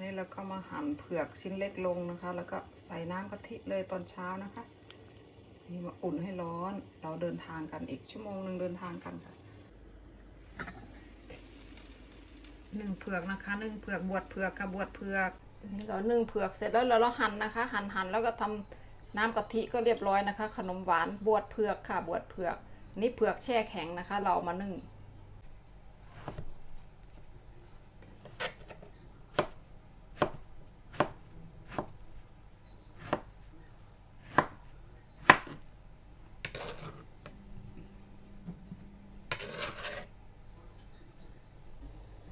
นี่เราก็มาหั่นเผือกชิ้นเล็กลงนะคะ แล้วก็ใส่น้ำกะทิเลยตอนเช้านะคะ นี่มาอุ่นให้ร้อน เราเดินทางกันอีกชั่วโมงหนึ่งเดินทางกันค่ะหนึ่งเผือกนะคะหนึ่งเผือกบวชเผือกค่ะบวชเผือกนี่เราหนึ่งเผือกเสร็จแล้วเราเราหั่นนะคะ หั่นหั่นแล้วก็ทำน้ำกะทิก็เรียบร้อยนะคะ ขนมหวานบวชเผือกค่ะบวชเผือก นี่เผือกแช่แข็งนะคะ เราเอามานึ่ง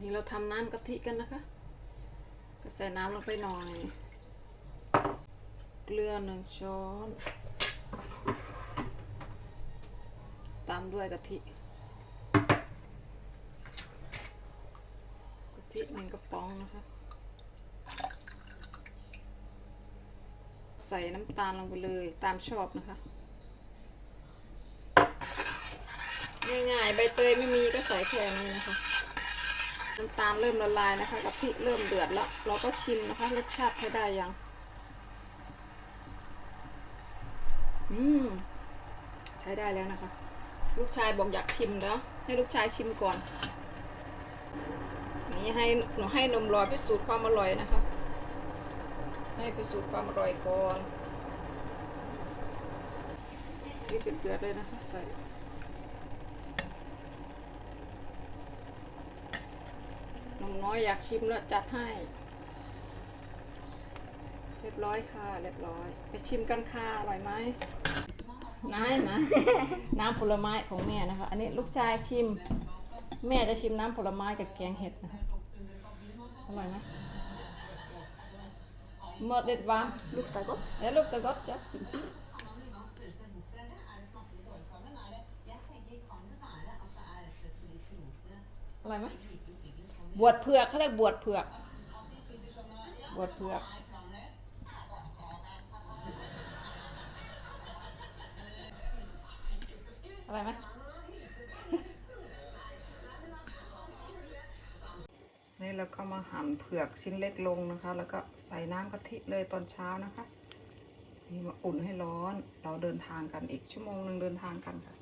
นี่เราทำน้ำกะทิกันนะคะ ก็ใส่น้ำลงไปหน่อย เกลือหนึ่งช้อน ตามด้วยกะทิกะทิหนึ่งกระป๋องนะคะ ใส่น้ำตาลลงไปเลยตามชอบนะคะง่ายๆใบเตยไม่มีก็ใส่แค่นี้นะคะ น้ำตาลเริ่มละลายนะคะกะทิเริ่มเดือดแล้ว เราก็ชิมนะคะรสชาติใช้ได้ยัง อืม ใช้ได้แล้วนะคะ ลูกชายบอกอยากชิมแล้ว ให้ลูกชายชิมก่อน นี่ให้หนูให้นมลอยพิสูจน์ความอร่อยนะคะ ให้พิสูจน์ความอร่อยก่อนนี่เดือดเลยนะคะใส่ นุ่มน้อยอยากชิมแล้วจัดให้ เรียบร้อยค่ะ เรียบร้อย ไปชิมกันค่ะ อร่อยไหมนายนะ น้ำผลไม้ของแม่นะคะ อันนี้ลูกชายชิม แม่จะชิมน้ำผลไม้กับแกงเห็ดนะคะอร่อยไหมหมดเด็ดหวาน Luktar gott. Det luktar gott ja. อะไรไหม บวชเผือกเขาเรียกบวชเผือก บวชเผือก อะไรไหมนี่เราก็มาหั่นเผือกชิ้นเล็กลงนะคะ แล้วก็ใส่น้ำกะทิเลยตอนเช้านะคะ นี่มาอุ่นให้ร้อน เราเดินทางกันอีกชั่วโมงหนึ่งเดินทางกันค่ะ